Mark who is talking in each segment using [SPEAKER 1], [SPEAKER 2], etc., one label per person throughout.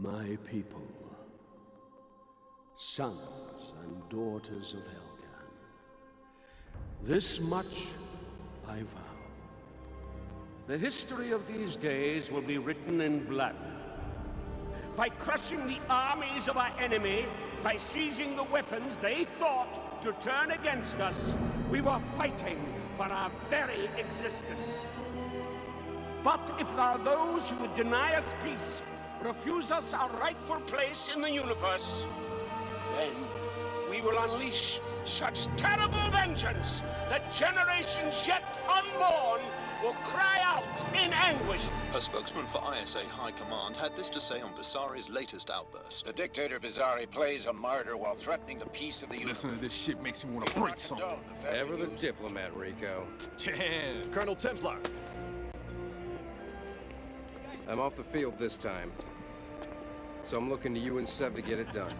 [SPEAKER 1] My people, sons and daughters of Helgan, this much I vow. The history of these days will be written in blood. By crushing the armies of our enemy, by seizing the weapons they thought to turn against us, we were fighting for our very existence. But if there are those who would deny us peace, refuse us our rightful place in the universe, then we will unleash such terrible vengeance that generations yet unborn will cry out in anguish.
[SPEAKER 2] A spokesman for ISA High Command had this to say on Basari's latest outburst.
[SPEAKER 3] The dictator Vizari plays a martyr while threatening the peace of the universe.
[SPEAKER 4] Listen to this shit makes me want to break something.
[SPEAKER 5] Ever the diplomat, Rico.
[SPEAKER 4] Yeah.
[SPEAKER 6] Colonel Templar.
[SPEAKER 5] I'm off the field this time. So I'm looking to you and Seb to get it done.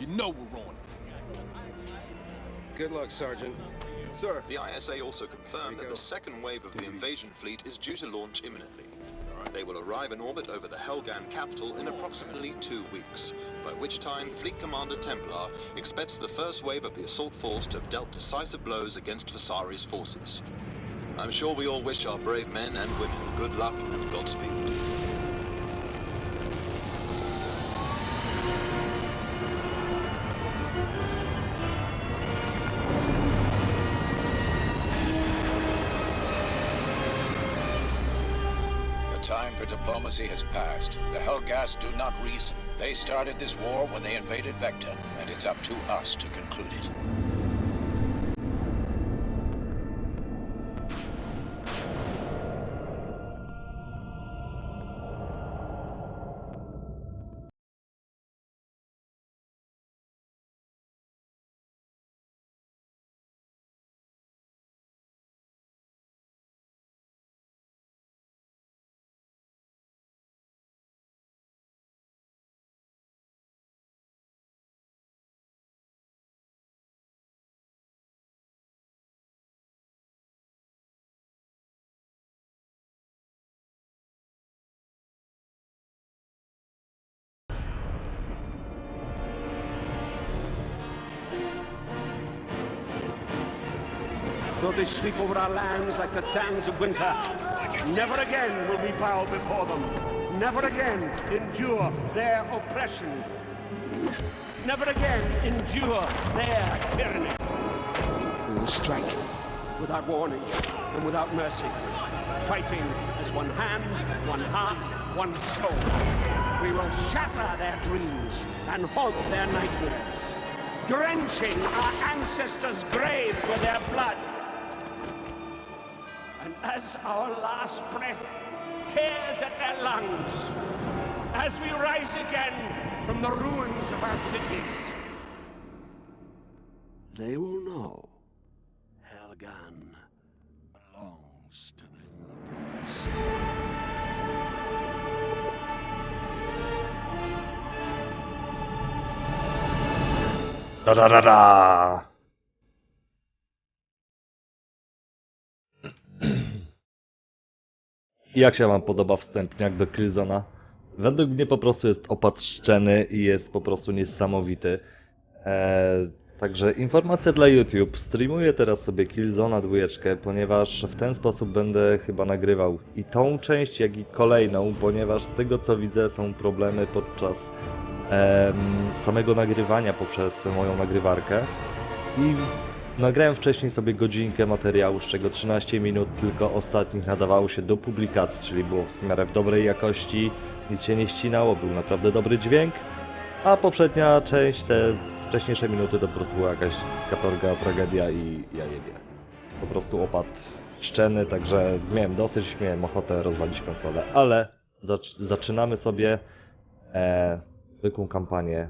[SPEAKER 4] You know we're on it.
[SPEAKER 5] Good luck, Sergeant.
[SPEAKER 6] Sir,
[SPEAKER 2] The ISA also confirmed that the second wave of the invasion fleet is due to launch imminently. They will arrive in orbit over the Helgan capital in approximately two weeks, by which time Fleet Commander Templar expects the first wave of the assault force to have dealt decisive blows against Vasari's forces. I'm sure we all wish our brave men and women good luck and Godspeed.
[SPEAKER 3] The time for diplomacy has passed. The Helgas do not reason. They started this war when they invaded Vecta, and it's up to us to conclude it.
[SPEAKER 1] Though they sweep over our lands like the sands of winter, never again will we bow before them. Never again endure their oppression. Never again endure their tyranny. We will strike without warning and without mercy, fighting as one hand, one heart, one soul. We will shatter their dreams and haunt their nightmares, drenching our ancestors' graves with their blood. And as our last breath tears at their lungs, as we rise again from the ruins of our cities, they will know Helgan belongs to the Helgas.
[SPEAKER 7] Da da da da! Jak się wam podoba wstępniak do Killzona? Według mnie po prostu jest opad szczeny i jest po prostu niesamowity. Eee, także informacja dla YouTube. Streamuję teraz sobie Killzona dwójeczkę, ponieważ w ten sposób będę chyba nagrywał i tą część, jak i kolejną, ponieważ z tego co widzę są problemy podczas em, samego nagrywania poprzez moją nagrywarkę. I nagrałem wcześniej sobie godzinkę materiału, z czego 13 minut tylko ostatnich nadawało się do publikacji, czyli było w miarę w dobrej jakości, nic się nie ścinało, był naprawdę dobry dźwięk, a poprzednia część, te wcześniejsze minuty to po prostu była jakaś katorga, tragedia i ja nie wiem. Po prostu opad szczeny, także miałem dosyć, miałem ochotę rozwalić konsolę, ale zac- zaczynamy sobie e, zwykłą kampanię.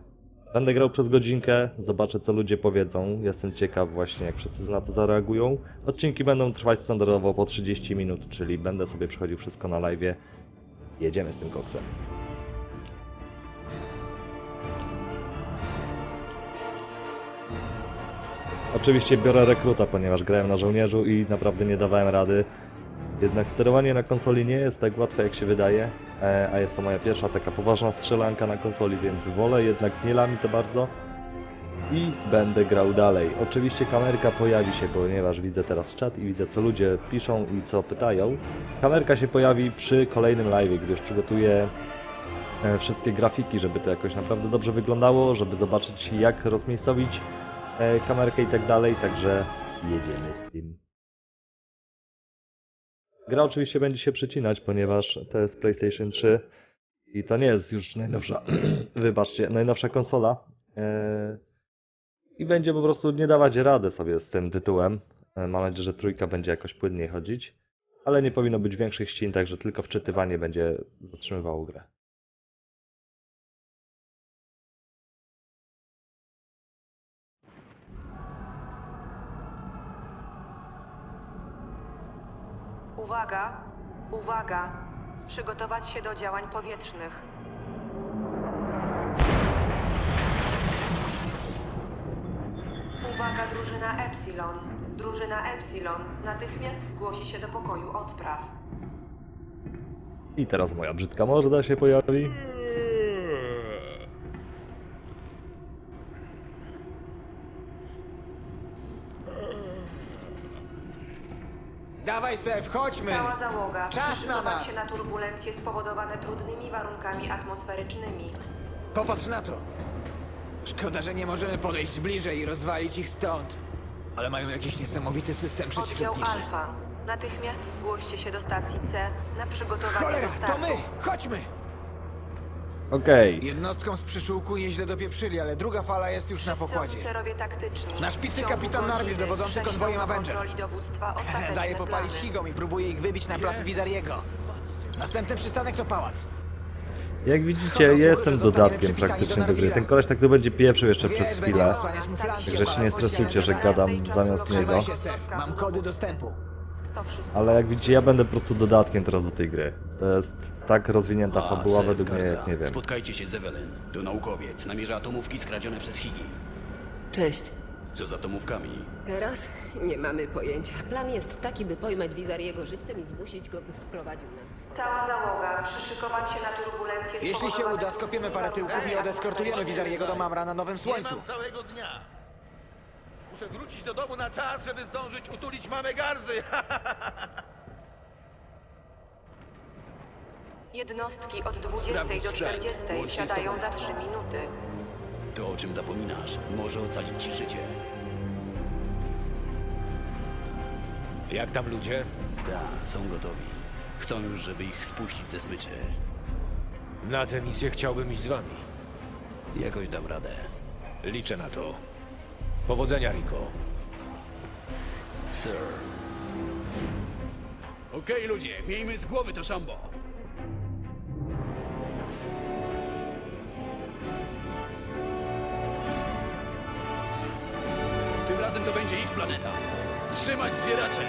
[SPEAKER 7] Będę grał przez godzinkę, zobaczę co ludzie powiedzą. Jestem ciekaw właśnie jak wszyscy na to zareagują. Odcinki będą trwać standardowo po 30 minut, czyli będę sobie przechodził wszystko na live. Jedziemy z tym koksem. Oczywiście biorę rekruta, ponieważ grałem na żołnierzu i naprawdę nie dawałem rady. Jednak sterowanie na konsoli nie jest tak łatwe jak się wydaje, e, a jest to moja pierwsza taka poważna strzelanka na konsoli, więc wolę jednak nie lamić za bardzo i będę grał dalej. Oczywiście kamerka pojawi się, ponieważ widzę teraz czat i widzę co ludzie piszą i co pytają. Kamerka się pojawi przy kolejnym live, gdy już przygotuję e, wszystkie grafiki, żeby to jakoś naprawdę dobrze wyglądało, żeby zobaczyć jak rozmiejscowić e, kamerkę i tak dalej, także jedziemy z tym. Gra oczywiście będzie się przecinać, ponieważ to jest PlayStation 3 i to nie jest już najnowsza, wybaczcie, najnowsza konsola. E, I będzie po prostu nie dawać rady sobie z tym tytułem. E, Mam nadzieję, że trójka będzie jakoś płynniej chodzić, ale nie powinno być większych ścin, także tylko wczytywanie będzie zatrzymywało grę.
[SPEAKER 6] Uwaga, uwaga. Przygotować się do działań powietrznych. Uwaga, drużyna Epsilon. Drużyna Epsilon natychmiast zgłosi się do pokoju odpraw.
[SPEAKER 7] I teraz moja brzydka morda się pojawi.
[SPEAKER 8] Dawaj Sef, chodźmy!
[SPEAKER 6] Cała załoga
[SPEAKER 8] Czas na nas!
[SPEAKER 6] się na turbulencje spowodowane trudnymi warunkami atmosferycznymi.
[SPEAKER 8] Popatrz na to! Szkoda, że nie możemy podejść bliżej i rozwalić ich stąd. Ale mają jakiś niesamowity system
[SPEAKER 6] Oddział
[SPEAKER 8] przeciwlotniczy.
[SPEAKER 6] Alfa. Natychmiast zgłoście się do stacji C na przygotowanie
[SPEAKER 8] Cholera,
[SPEAKER 6] do startu.
[SPEAKER 8] to my! Chodźmy!
[SPEAKER 7] Okej,
[SPEAKER 8] Jednostkom z przyszyłku nieźle dopieprzyli, ale druga fala jest już na pokładzie.
[SPEAKER 6] oficerowie taktyczni.
[SPEAKER 8] Na szpicy kapitan Narvil, dowodzący konwojem Avenger. Daje popalić higom i próbuje ich wybić na plac Wizariego. Następny przystanek to pałac.
[SPEAKER 7] jak widzicie, ja jestem dodatkiem praktycznie do gry. Ten koleś tak tu będzie pieprzył jeszcze przez
[SPEAKER 8] Wiesz, będzie
[SPEAKER 7] chwilę.
[SPEAKER 8] osłaniać mu flanki,
[SPEAKER 7] Także się nie stresujcie, że gadam zamiast niego.
[SPEAKER 8] Trzymaj się Sef, mam kody dostępu.
[SPEAKER 6] To wszystko.
[SPEAKER 7] Ale jak widzicie, ja będę po prostu dodatkiem teraz do tej gry. To jest tak rozwinięta fabuła
[SPEAKER 9] Sir
[SPEAKER 7] według mnie,
[SPEAKER 9] Garza,
[SPEAKER 7] jak nie wiem.
[SPEAKER 9] Spotkajcie się z Evelyn. To naukowiec. Namierza atomówki skradzione przez Higi.
[SPEAKER 10] Cześć.
[SPEAKER 9] Co z atomówkami?
[SPEAKER 10] Teraz nie mamy pojęcia. Plan jest taki, by pojmać Wizariego żywcem i zmusić go, by wprowadził nas w swoje...
[SPEAKER 6] Cała załoga, przyszykować się na turbulencje
[SPEAKER 8] Jeśli się uda, skopiemy parę tyłków i odeskortujemy Wizariego do Mamra na Nowym Słońcu.
[SPEAKER 11] Nie mam całego dnia. Muszę wrócić do domu na czas, żeby zdążyć utulić mamę Garzy.
[SPEAKER 6] Jednostki od 20
[SPEAKER 9] Sprawdź
[SPEAKER 6] do
[SPEAKER 9] sprzęt,
[SPEAKER 6] 40
[SPEAKER 9] łącznie z
[SPEAKER 6] siadają za 3 minuty.
[SPEAKER 9] To, o czym zapominasz, może ocalić ci życie.
[SPEAKER 4] Jak tam ludzie?
[SPEAKER 9] Tak, są gotowi. Chcą już, żeby ich spuścić ze smyczy.
[SPEAKER 4] Na tę misję chciałbym iść z wami.
[SPEAKER 9] Jakoś dam radę.
[SPEAKER 4] Liczę na to. Powodzenia, Rico.
[SPEAKER 9] Sir.
[SPEAKER 1] Okej, ludzie, miejmy z głowy to szambo. Tym razem to będzie ich planeta. Trzymać zwieracze.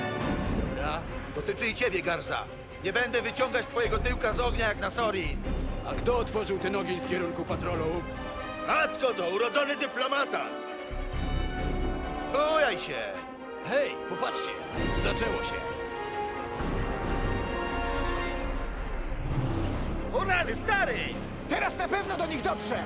[SPEAKER 11] Dobra, dotyczy i ciebie, Garza. Nie będę wyciągać twojego tyłka z ognia jak na Sorin.
[SPEAKER 1] A kto otworzył ten ogień w kierunku patrolu?
[SPEAKER 11] Matko to, urodzony dyplomata. Bujaj się.
[SPEAKER 1] Hej, popatrzcie, zaczęło się.
[SPEAKER 11] O rany, stary!
[SPEAKER 8] Teraz na pewno do nich dotrze!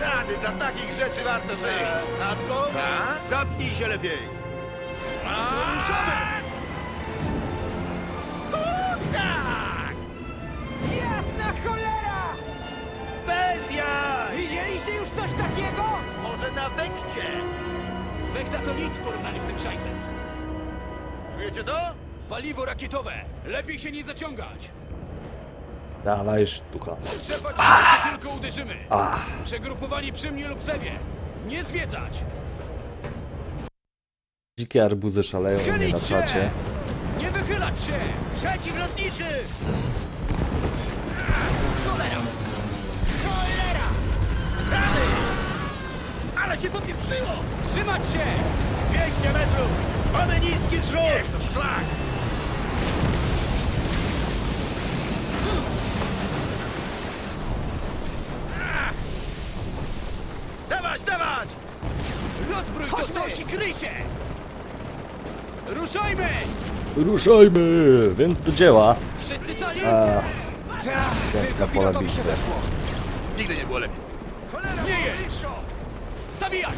[SPEAKER 11] Rady, dla takich rzeczy warto żyć. Matko,
[SPEAKER 8] Tak?
[SPEAKER 11] zapnij się lepiej.
[SPEAKER 1] Ruszamy!
[SPEAKER 11] Wekcie?
[SPEAKER 1] Wekta to nic w porównaniu z tym szajsem.
[SPEAKER 11] Czujecie to?
[SPEAKER 1] Paliwo rakietowe! Lepiej się nie zaciągać!
[SPEAKER 7] Dawaj sztuka.
[SPEAKER 1] Trzeba cię tylko uderzymy!
[SPEAKER 7] Ach,
[SPEAKER 1] Przegrupowanie przy mnie lub zewie! Nie zwiedzać!
[SPEAKER 7] dzikie arbuzy szaleją u mnie na
[SPEAKER 1] Schylić się!
[SPEAKER 7] czacie.
[SPEAKER 1] Nie wychylać się!
[SPEAKER 11] Przeciw lotniczy!
[SPEAKER 1] Cholera! Cholera! Rany! Ale się popieprzyło! Trzymać się!
[SPEAKER 11] 200 metrów! Mamy niski zrzut! Niech to szlak! Dawać, dawać!
[SPEAKER 1] Rozbrój to coś i kryj się!
[SPEAKER 7] Ruszajmy! Więc do dzieła.
[SPEAKER 4] Wszyscy cali?
[SPEAKER 7] A, piękne pole bitwy.
[SPEAKER 11] Nigdy nie było lepiej.
[SPEAKER 4] Nie jedź! Zabijać!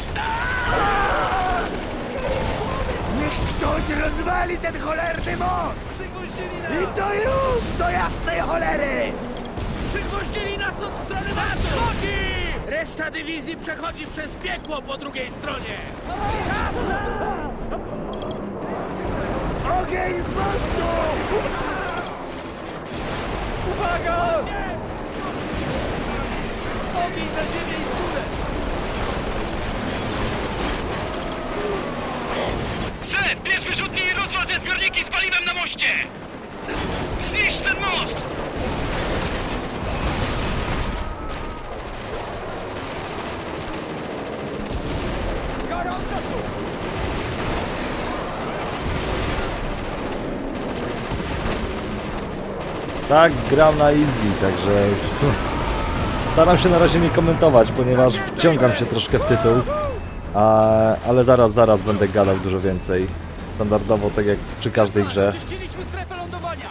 [SPEAKER 8] Niech ktoś rozwali ten cholerny most! I to już do jasnej cholery!
[SPEAKER 4] Przygwoździli nas od strony wschodzi! Reszta dywizji przechodzi przez piekło po drugiej stronie!
[SPEAKER 8] Ogień z mostu! Uwaga! Ogień na ziemię i
[SPEAKER 4] Szef, bierz wyrzutnie i rozwal te zbiorniki z paliwem na moście! Zniszcz ten most!
[SPEAKER 7] Tak, gram na easy, także staram się na razie nie komentować, ponieważ wciągam się troszkę w tytuł, a, ale zaraz, zaraz będę gadał dużo więcej. Standardowo, tak jak przy każdej grze.
[SPEAKER 4] Czyściliśmy strefę lądowania!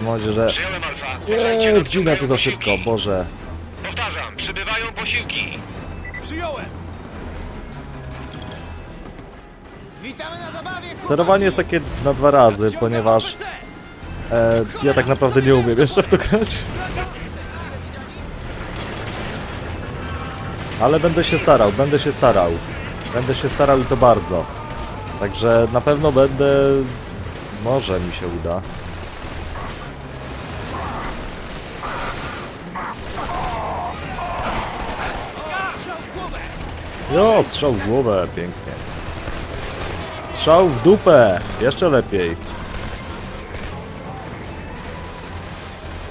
[SPEAKER 7] Mam nadzieję, że...
[SPEAKER 4] Przyjąłem Alfa.
[SPEAKER 7] Nie, zginę tu za szybko, Boże.
[SPEAKER 4] Powtarzam, przybywają posiłki. Przyjąłem!
[SPEAKER 8] Witamy na zabawie!
[SPEAKER 7] Sterowanie jest takie na dwa razy, ponieważ e, ja tak naprawdę nie umiem jeszcze w to grać. Ale będę się starał, będę się starał. Będę się starał i to bardzo. Także na pewno będę... Może mi się uda. Jo, strzał w głowę, pięknie. Strzał w dupę, jeszcze lepiej.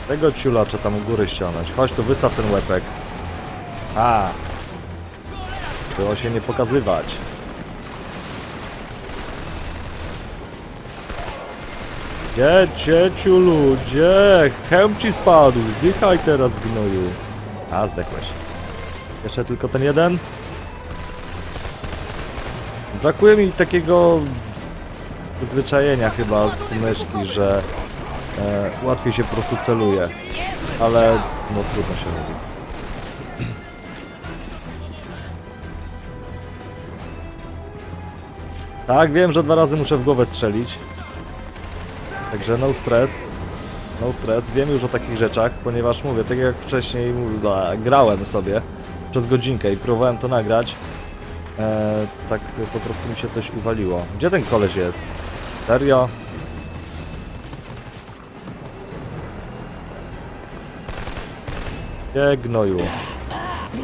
[SPEAKER 7] Tego ciula trzeba tam u góry ściągnąć. Chodź tu, wystaw ten łepek. A. Było się nie pokazywać. Gdzie, ciulu, gdzie? Hełm ci spadł, zdychaj teraz, gnoju. A, zdechłeś. Jeszcze tylko ten jeden? Brakuje mi takiego przyzwyczajenia chyba z myszki, że e, łatwiej się po prostu celuje. Ale no trudno się mówi. Tak, wiem, że dwa razy muszę w głowę strzelić. Także no stress. No stress. Wiem już o takich rzeczach, ponieważ mówię, tak jak wcześniej mówię, grałem sobie przez godzinkę i próbowałem to nagrać. E, tak po prostu mi się coś uwaliło. Gdzie ten koleś jest? Serio? Nie gnoju.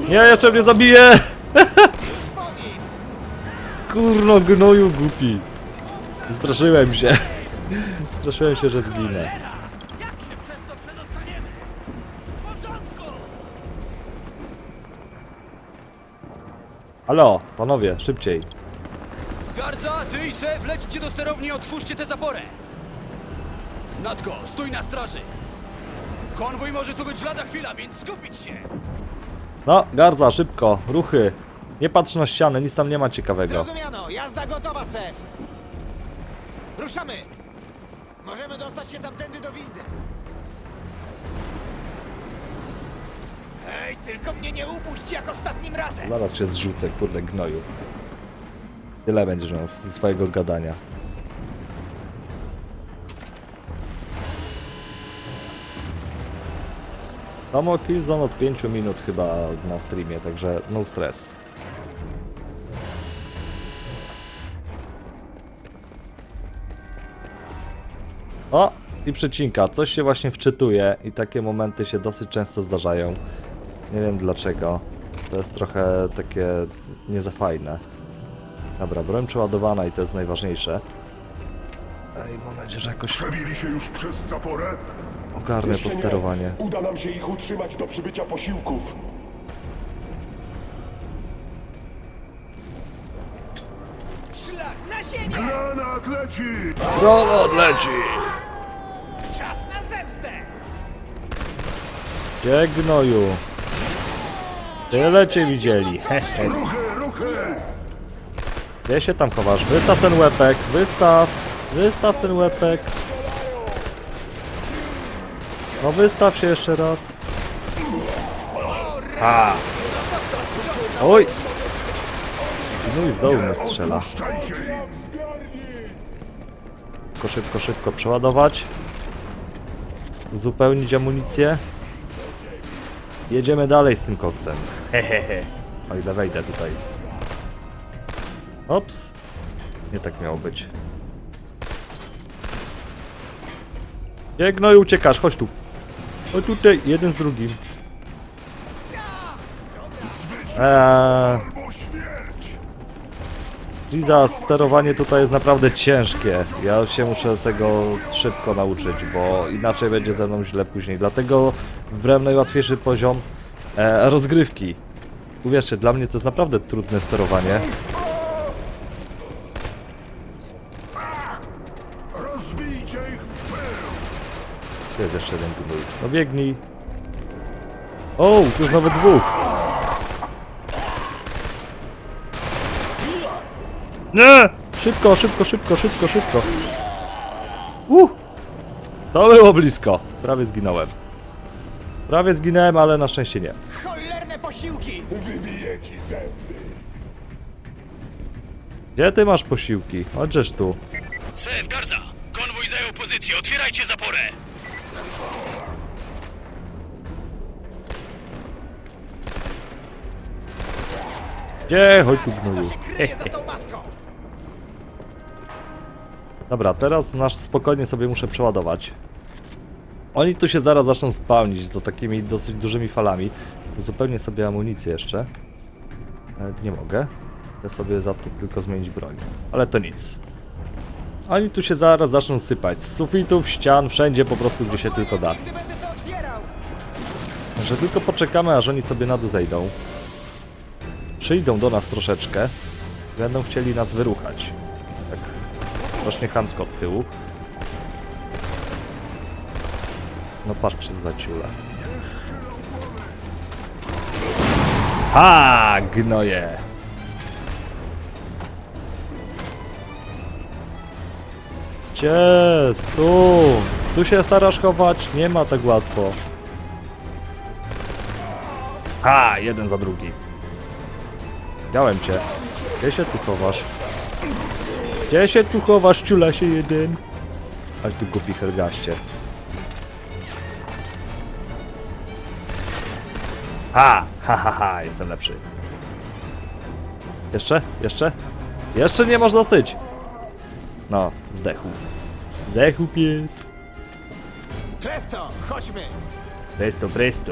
[SPEAKER 7] Nie, jeszcze mnie zabije! Kurno gnoju głupi. Straszyłem się. Straszyłem się, że zginę. Halo, panowie, szybciej.
[SPEAKER 4] Garza, ty i szef lećcie do sterowni i otwórzcie tę zaporę! Natko, stój na straży! Konwój może tu być lada chwila, więc skupić się!
[SPEAKER 7] No, Garza, szybko, ruchy. Nie patrz na ścianę, nic tam nie ma ciekawego.
[SPEAKER 8] Zrozumiano, jazda gotowa, Sef! Ruszamy! Możemy dostać się tamtędy do windy. Ej, tylko mnie nie upuść jak ostatnim razem!
[SPEAKER 7] Zaraz cię zrzucę, kurde gnoju. Tyle będziesz miał ze swojego gadania. Tomo Killzone od 5 minut chyba na streamie, także no stres. O! I przecinka, coś się właśnie wczytuje i takie momenty się dosyć często zdarzają. Nie wiem dlaczego. To jest trochę takie nie za fajne. Dobra, broń przeładowana i to jest najważniejsze. Ej, mam nadzieję, że jakoś
[SPEAKER 12] Przebili się już przez zaporę?
[SPEAKER 7] ogarnę
[SPEAKER 12] Jeszcze
[SPEAKER 7] to
[SPEAKER 12] nie.
[SPEAKER 7] sterowanie.
[SPEAKER 12] Uda nam się ich utrzymać do przybycia posiłków.
[SPEAKER 8] Szlak na ziemię!
[SPEAKER 12] Granat leci!
[SPEAKER 7] Dron odleci! Gdzie gnoju? Tyle cię widzieli. Hehe. Gdzie się tam chowasz? Wystaw ten łepek, wystaw! Wystaw ten łepek. No wystaw się jeszcze raz. Ha! Oj! No i z dołu mnie strzela. Szybko, szybko, szybko przeładować. Uzupełnić amunicję. Jedziemy dalej z tym koksem. Hehehe. O ile wejdę tutaj. Ops. Nie tak miało być. Biegno i uciekasz, chodź tu. Chodź tutaj, jeden z drugim. Eee! Jesus, sterowanie tutaj jest naprawdę ciężkie. Ja się muszę tego szybko nauczyć, bo inaczej będzie ze mną źle później. Dlatego wybrałem najłatwiejszy poziom e, rozgrywki. Uwierzcie, dla mnie to jest naprawdę trudne sterowanie. Tu jest jeszcze jeden gnój. No biegnij. O, tu jest nawet dwóch. Nie! Szybko, szybko, szybko, szybko, szybko. Uh! To było blisko. Prawie zginąłem. Prawie zginąłem, ale na szczęście nie.
[SPEAKER 8] Cholerne posiłki!
[SPEAKER 12] Wybiję ci zęby!
[SPEAKER 7] Gdzie ty masz posiłki? Chodźesz tu.
[SPEAKER 4] Szef, Garza! Konwój zajął pozycję, otwierajcie zaporę!
[SPEAKER 7] Gdzie? Chodź tu gnoju. Dobra, teraz nasz spokojnie sobie muszę przeładować. Oni tu się zaraz zaczną spawnić, to takimi dosyć dużymi falami. Zupełnie sobie amunicję jeszcze. E, Nie mogę. Chcę sobie za to tylko zmienić broń. Ale to nic. Oni tu się zaraz zaczną sypać. Z sufitów, ścian, wszędzie po prostu gdzie się tylko da. Że tylko poczekamy, aż oni sobie na dół zejdą. Przyjdą do nas troszeczkę. Będą chcieli nas wyruchać. Strasznie chamsko od tyłu. No patrz przez zaciule. Ha! Gnoje! Gdzie? Tu! Tu się starasz chować? Nie ma tak łatwo. Ha! Jeden za drugi. Widziałem cię. Gdzie się tu chowasz? Gdzie się tu chowasz, ciula się jeden? Chodź tu głupi hergaście. Ha! Ha, ha, ha! Jestem lepszy. Jeszcze? Jeszcze? Jeszcze nie masz dosyć! No, zdechł. Zdechł pies.
[SPEAKER 8] Presto, chodźmy!
[SPEAKER 7] Presto, presto.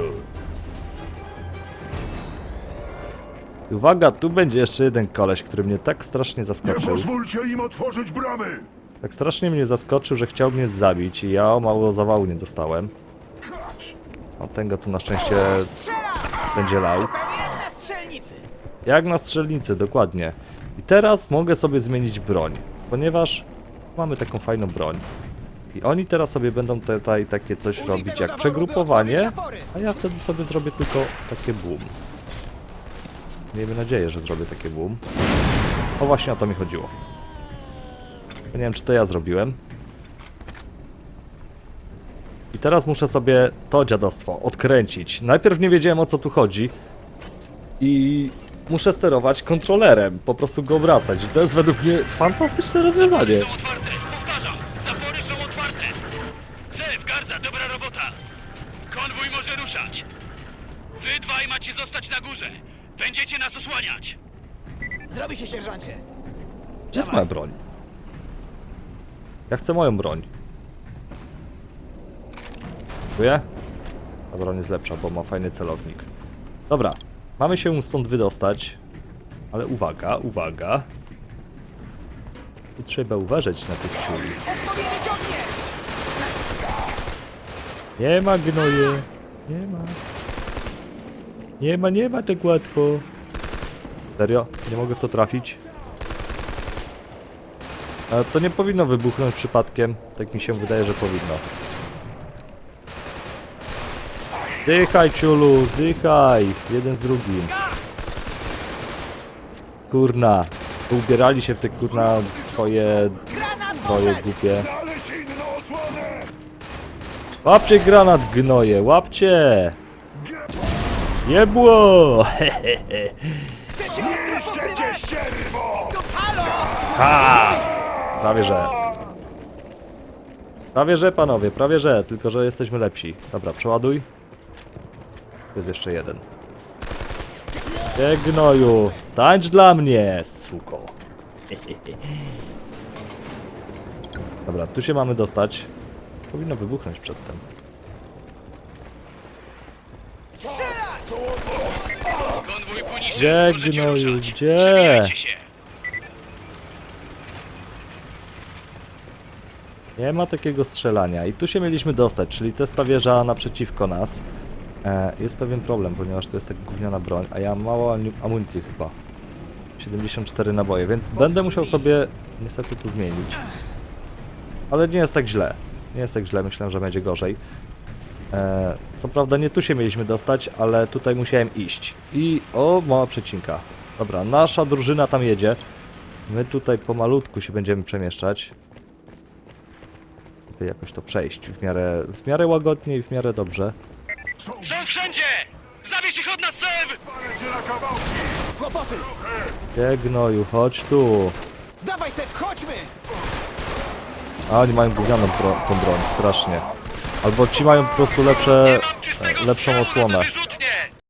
[SPEAKER 7] I Uwaga, tu będzie jeszcze jeden koleś, który mnie tak strasznie
[SPEAKER 12] Nie
[SPEAKER 7] zaskoczył.
[SPEAKER 12] pozwólcie im otworzyć bramy!
[SPEAKER 7] Tak strasznie mnie zaskoczył, że chciał mnie zabić i ja o mało zawału nie dostałem. O, ten go tu na szczęście będzie lał.
[SPEAKER 8] Jak na strzelnicy!
[SPEAKER 7] Jak na strzelnicy, dokładnie. I teraz mogę sobie zmienić broń, ponieważ mamy taką fajną broń. I oni teraz sobie będą tutaj takie coś robić jak przegrupowanie, a ja wtedy sobie zrobię tylko takie boom. Miejmy nadzieję, że zrobię takie boom. O właśnie o to mi chodziło. Nie wiem, czy to ja zrobiłem. I teraz muszę sobie to dziadostwo odkręcić. Najpierw nie wiedziałem o co tu chodzi. I muszę sterować kontrolerem, po prostu go obracać. To jest według mnie fantastyczne rozwiązanie.
[SPEAKER 4] Są otwarte! Powtarzam! Zapory są otwarte! Dobra robota! Konwój może ruszać! Wy dwaj macie zostać na górze! Będziecie nas osłaniać!
[SPEAKER 8] Zrobi się, sierżancie!
[SPEAKER 7] Gdzie jest moja broń? Ja chcę moją broń. Dziękuję. Ta broń jest lepsza, bo ma fajny celownik. Dobra, mamy się stąd wydostać. Ale uwaga, uwaga. Tu trzeba uważać na tych ciuli. Nie ma gnoje. Nie ma. Nie ma, nie ma tak łatwo. Serio? Nie mogę w to trafić? Ale to nie powinno wybuchnąć przypadkiem. Tak mi się wydaje, że powinno. Zdychaj, ciulu, zdychaj! Jeden z drugim. Kurna. Ubierali się w te kurna swoje Troje głupie. Łapcie granat, gnoje, łapcie!
[SPEAKER 12] Cię, ścierwo!
[SPEAKER 7] Ha! Prawie że. Prawie że, panowie, prawie że, tylko że jesteśmy lepsi. Dobra, przeładuj. Jest jeszcze jeden. Nie gnoju, tańcz dla mnie, suko. Dobra, tu się mamy dostać. Powinno wybuchnąć przedtem.
[SPEAKER 9] Konwój poniżej.
[SPEAKER 7] Gdzie gnoju, gdzie?
[SPEAKER 9] Się.
[SPEAKER 7] Nie ma takiego strzelania i tu się mieliśmy dostać, czyli to jest ta wieża naprzeciwko nas. E, jest pewien problem, ponieważ to jest tak gówniana broń, a ja mam mało amunicji chyba. 74 naboje, więc będę musiał sobie niestety to zmienić. Ale nie jest tak źle. Nie jest tak źle, myślę, że będzie gorzej. E, co prawda nie tu się mieliśmy dostać, ale tutaj musiałem iść. I o, mała przecinka. Dobra, nasza drużyna tam jedzie. My tutaj pomalutku się będziemy przemieszczać żeby jakoś to przejść w miarę, w miarę łagodnie i w miarę dobrze.
[SPEAKER 9] Są wszędzie! Zabierz ich od nas, Sev!
[SPEAKER 8] Kłopoty!
[SPEAKER 7] Gnoju, chodź tu.
[SPEAKER 8] Dawaj, Sef, chodźmy!
[SPEAKER 7] A oni mają gównianą bro tą broń, strasznie. Albo ci mają po prostu lepsze, lepszą osłonę.